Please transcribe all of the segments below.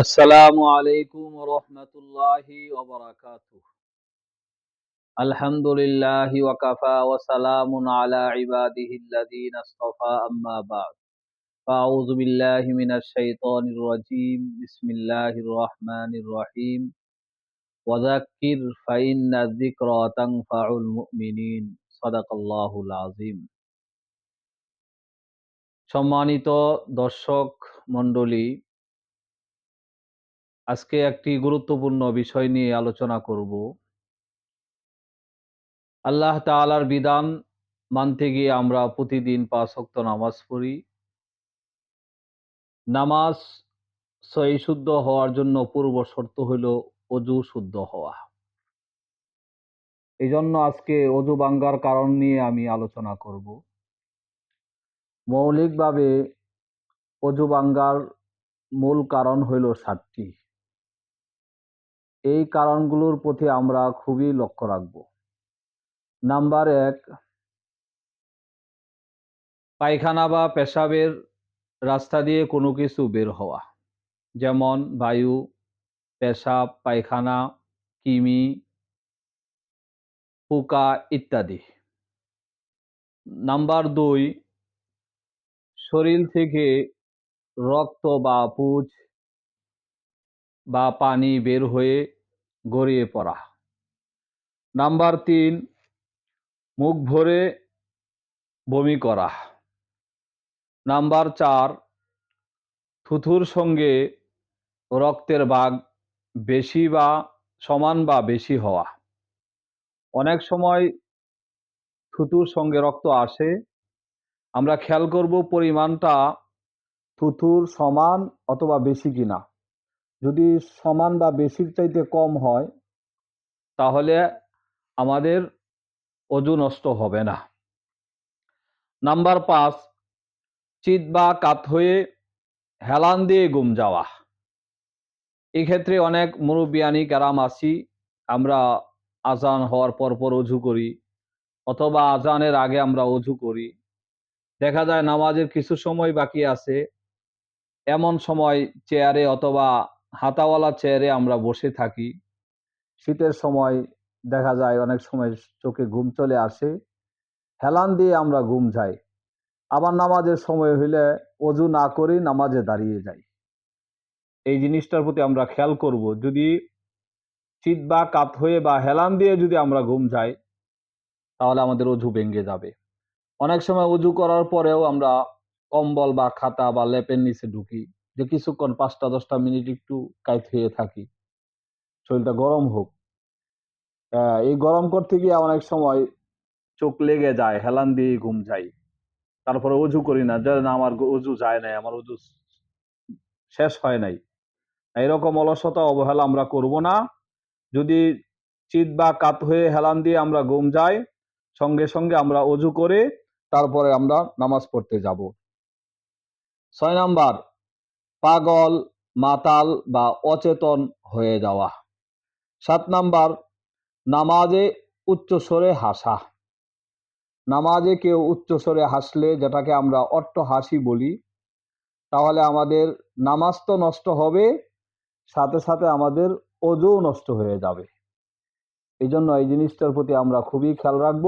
আসসালামু আলাইকুম রহমতুল্লাহি আলহামদুলিল্লাহি ওয়াকাফা ওয়া আলা ইবাদিহি আসতাফা আম্মা বা'দ। ফাউযু বিল্লাহি মিনাশ শাইতানির রাজীম। বিসমিল্লাহির রহমানির রহিম। ওয়াযাক্কির ফাইন্না যিকরা তানফাউল মুমিনিন। সাদাকাল্লাহুল আযীম। সম্মানিত দর্শক মণ্ডলী আজকে একটি গুরুত্বপূর্ণ বিষয় নিয়ে আলোচনা করব। আল্লাহ তাআলার বিধান মানতে গিয়ে আমরা প্রতিদিন পাঁচ ওয়াক্ত নামাজ পড়ি। নামাজ সহি শুদ্ধ হওয়ার জন্য পূর্ব শর্ত হইল অজু শুদ্ধ হওয়া। এই জন্য আজকে অজু বাঙ্গার কারণ নিয়ে আমি আলোচনা করব। মৌলিকভাবে অজু বাঙ্গার মূল কারণ হইল সাতটি। এই কারণগুলোর প্রতি আমরা খুবই লক্ষ্য রাখব। নাম্বার এক, পায়খানা বা পেশাবের রাস্তা দিয়ে কোনো কিছু বের হওয়া। যেমন বায়ু, পেশাব, পায়খানা, কিমি, পোকা ইত্যাদি। নাম্বার দুই, শরীর থেকে রক্ত বা পুজ বা পানি বের হয়ে গড়িয়ে পড়া। নাম্বার তিন, মুখ ভরে বমি করা। নাম্বার চার, থুথুর সঙ্গে রক্তের ভাগ বেশি বা সমান বা বেশি হওয়া। অনেক সময় থুতুর সঙ্গে রক্ত আসে। আমরা খেয়াল করব পরিমাণটা থুথুর সমান অথবা বেশি কিনা। যদি সমান বা বেশির চাইতে কম হয়, তাহলে আমাদের অজু নষ্ট হবে না। নাম্বার পাঁচ, চিত বা কাত হয়ে হেলান দিয়ে গুম যাওয়া। এক্ষেত্রে অনেক মুরব্বিয়ানি কারাম আসি আমরা আজান হওয়ার পর পর অজু করি, অথবা আজানের আগে আমরা অজু করি। দেখা যায় নামাজের কিছু সময় বাকি আছে, এমন সময় চেয়ারে অথবা হাতাওয়ালা চেয়ারে আমরা বসে থাকি। শীতের সময় দেখা যায় অনেক সময় চোখে ঘুম চলে আসে। হেলান দিয়ে আমরা ঘুম যাই। আবার নামাজের সময় হইলে অজু না করেই নামাজে দাঁড়িয়ে যাই। এই জিনিসটার প্রতি আমরা খেয়াল করব। যদি চিত বা কাত হয়ে বা হেলান দিয়ে যদি আমরা ঘুম যাই, তাহলে আমাদের অজু ভেঙে যাবে। অনেক সময় অজু করার পরেও আমরা কম্বল বা খাতা বা লেপের নিচে ঢুকি। যে কিছুক্ষণ পাঁচটা, দশটা মিনিট একটু কাইত হয়ে থাকি। শরীরটা গরম হোক। এই গরম করতে গিয়ে অনেক সময় চোখ লেগে যায়, হেলান দিয়ে ঘুম যাই। তারপরে অজু করি না যে না আমার অজু যায় নাই, আমার অজু শেষ হয় নাই। এরকম অলসতা, অবহেলা আমরা করব না। যদি চিত বা কাত হয়ে হেলান দিয়ে আমরা ঘুম যাই, সঙ্গে সঙ্গে আমরা অজু করে, তারপরে আমরা নামাজ পড়তে যাব। ছয় নাম্বার পাগল, মাতাল বা অচেতন হয়ে যাওয়া। সাত নাম্বার, নামাজে উচ্চস্বরে হাসা। নামাজে কেউ উচ্চস্বরে হাসলে যেটাকে আমরা অট্ট হাসি বলি, তাহলে আমাদের নামাজ তো নষ্ট হবে, সাথে সাথে আমাদের অজু নষ্ট হয়ে যাবে। এই জন্য এই জিনিসটার প্রতি আমরা খুবই খেয়াল রাখব।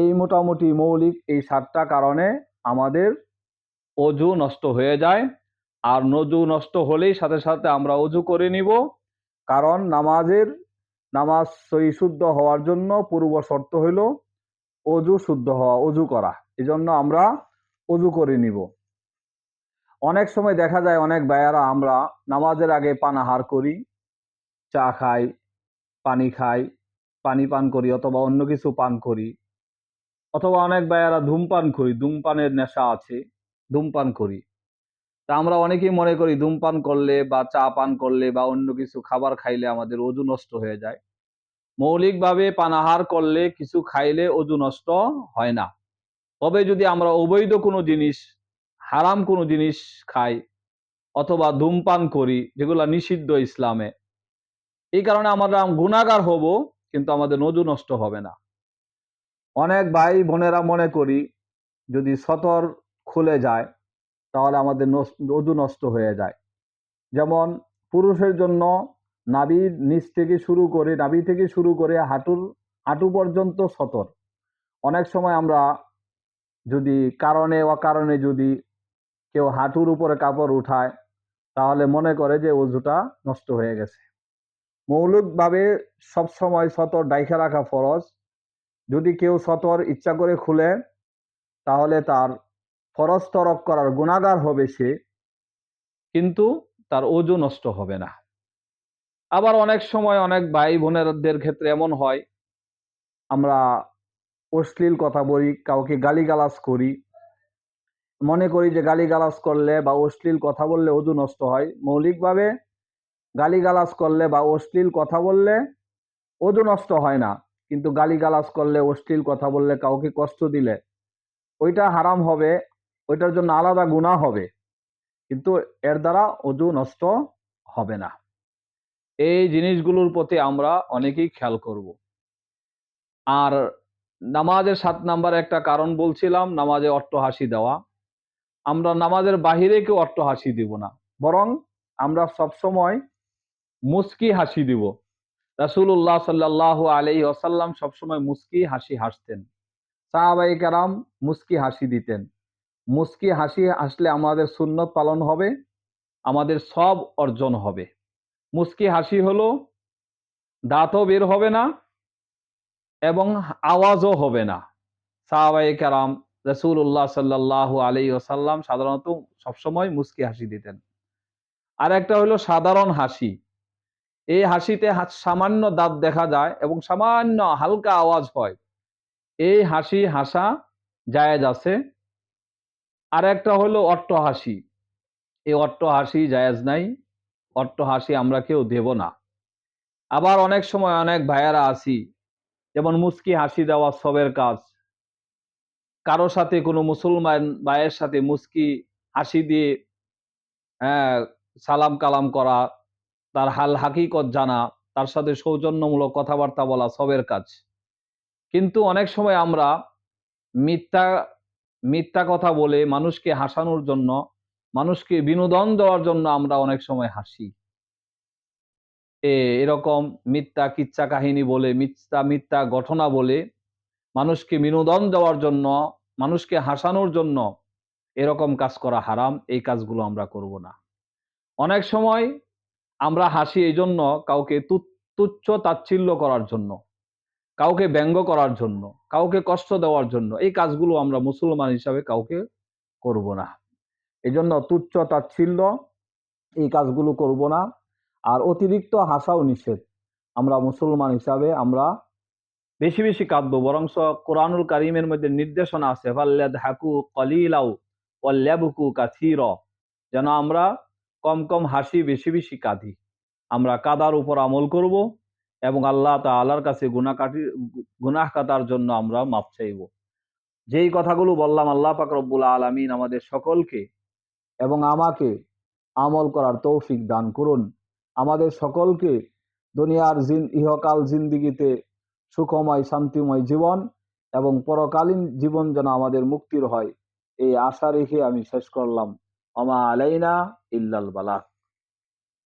এই মোটামুটি মৌলিক এই সাতটা কারণে আমাদের অজু নষ্ট হয়ে যায়। আর নজু নষ্ট হলেই সাথে সাথে আমরা অজু করে নিব। কারণ নামাজের, নামাজ সহি শুদ্ধ হওয়ার জন্য পূর্ব শর্ত হইল অজু শুদ্ধ হওয়া, অজু করা। এই জন্য আমরা অজু করে নিব। অনেক সময় দেখা যায় অনেক ব্যয়ারা আমরা নামাজের আগে পানাহার করি, চা খাই, পানি খাই, পানি পান করি অথবা অন্য কিছু পান করি। অথবা অনেক ব্যয়ারা ধূমপান করি, ধূমপানের নেশা আছে। ধূমপান করি। তা আমরা অনেকেই মনে করি ধূমপান করলে বা চা পান করলে বা অন্য কিছু খাবার খাইলে আমাদের অজু নষ্ট হয়ে যায়। মৌলিকভাবে পানাহার করলে কিছু খাইলে অজু নষ্ট হয় না। তবে যদি আমরা অবৈধ কোনো জিনিস, হারাম কোনো জিনিস খাই অথবা ধূমপান করি, যেগুলো নিষিদ্ধ ইসলামে, এই কারণে আমরা গুণাগার হব, কিন্তু আমাদের নজু নষ্ট হবে না। অনেক ভাই বোনেরা মনে করি, যদি সতর খুলে যায়, তাহলে আমাদের অজু নষ্ট হয়ে যায়। যেমন পুরুষের জন্য নাভির নিচ থেকে শুরু করে নাবি থেকে শুরু করে হাঁটুর, হাঁটু পর্যন্ত সতর। অনেক সময় আমরা যদি কারণে, অকারণে যদি কেউ হাঁটুর উপরে কাপড় উঠায়, তাহলে মনে করে যে অজুটা নষ্ট হয়ে গেছে। মৌলিকভাবে সবসময় সতর ডাইখা রাখা ফরজ। যদি কেউ সতর ইচ্ছা করে খুলে, তাহলে তার ফরজ তরক করার গুণাগার হবে সে। কিন্তু তার ওজু নষ্ট হবে না। আবার অনেক সময় অনেক ভাই বোনেরদের ক্ষেত্রে এমন হয়, আমরা অশ্লীল কথা বলি, কাউকে গালিগালাজ করি। মনে করি যে গালিগালাজ করলে বা অশ্লীল কথা বললে ওজু নষ্ট হয়। মৌলিকভাবে গালিগালাজ করলে বা অশ্লীল কথা বললে ওজু নষ্ট হয় না। কিন্তু গালিগালাজ করলে, অশ্লীল কথা বললে কাউকে কষ্ট দিলে, ওইটা হারাম হবে। ওইটার জন্য আলাদা গুণা হবে। কিন্তু এর দ্বারা অজু নষ্ট হবে না। এই জিনিসগুলোর প্রতি আমরা অনেকেই খেয়াল করব। আর নামাজের সাত নাম্বার একটা কারণ বলছিলাম, নামাজে অট্ট হাসি দেওয়া। আমরা নামাজের বাহিরে কেউ অট্ট হাসি দিব না। বরং আমরা সবসময় মুস্কি হাসি দিব। রাসুল্লাহ সাল্লাহ আলি আসাল্লাম সবসময় মুস্কি হাসি হাসতেন। সাহাবাই কারাম মুস্কি হাসি দিতেন। মুস্কি হাসি হাসলে আমাদের সুন্নত পালন হবে, আমাদের সব অর্জন হবে। মুস্কি হাসি হলো, দাঁতও বের হবে না এবং আওয়াজও হবে না। সাহাবাই কারাম রসুল্লাহ সাল্লাহ আলি ওসাল্লাম সাধারণত সবসময় মুস্কি হাসি দিতেন। আর একটা হলো সাধারণ হাসি। এই হাসিতে সামান্য দাঁত দেখা যায় এবং সামান্য হালকা আওয়াজ হয়। এই হাসি হাসা জায়েজ আছে। আর একটা হলো অট্ট হাসি এই অট্ট হাসি জায়েজ নাই অট্ট হাসি আমরা কেউ দেব না। আবার অনেক সময় অনেক ভাইয়ারা আসি, যেমন মুস্কি হাসি দেওয়া সবের কাজ। কারও সাথে কোনো মুসলমান ভাইয়ের সাথে মুস্কি হাসি দিয়ে হ্যাঁ সালাম কালাম করা, তার হাল হাকিকত জানা, তার সাথে সৌজন্যমূলক কথাবার্তা বলা সবের কাজ। কিন্তু অনেক সময় আমরা মিথ্যা মিথ্যা কথা বলে মানুষকে হাসানোর জন্য, মানুষকে বিনোদন দেওয়ার জন্য আমরা অনেক সময় হাসি। এ এরকম মিথ্যা কিচ্ছা কাহিনী বলে, মিথ্যা মিথ্যা ঘটনা বলে মানুষকে বিনোদন দেওয়ার জন্য, মানুষকে হাসানোর জন্য এরকম কাজ করা হারাম, এই কাজগুলো আমরা করব না। অনেক সময় আমরা হাসি এই জন্য কাউকে তুচ্ছ তাচ্ছিল্য করার জন্য। কাউকে ব্যঙ্গ করার জন্য, কাউকে কষ্ট দেওয়ার জন্য, এই কাজগুলো আমরা মুসলমান হিসাবে কাউকে করব না। এই জন্য তুচ্ছ তাচ্ছিল্য, এই কাজগুলো করব না। আর অতিরিক্ত হাসাও নিষেধ আমরা মুসলমান হিসাবে আমরা বেশি বেশি কাঁদবো। বরং কোরআনুল কারিমের মধ্যে নির্দেশনা আছে হাকু কলিলাউ ল্যাবুকু কাথির যেন আমরা কম কম হাসি বেশি বেশি কাঁদি। আমরা কাদার উপর আমল করব এবং আল্লাহ তালার কাছে গুনা কাটি গুনাহ কাটার জন্য আমরা মাপ চাইব। যেই কথাগুলো বললাম, আল্লাহ পাক রব্বুল আলমিন আমাদের সকলকে এবং আমাকে আমল করার তৌফিক দান করুন। আমাদের সকলকে দুনিয়ার জিন, ইহকাল জিন্দিগিতে সুখময়, শান্তিময় জীবন এবং পরকালীন জীবন যেন আমাদের মুক্তির হয়, এই আশা রেখে আমি শেষ করলাম। আমা আলাইনা ইল্লাল বালাক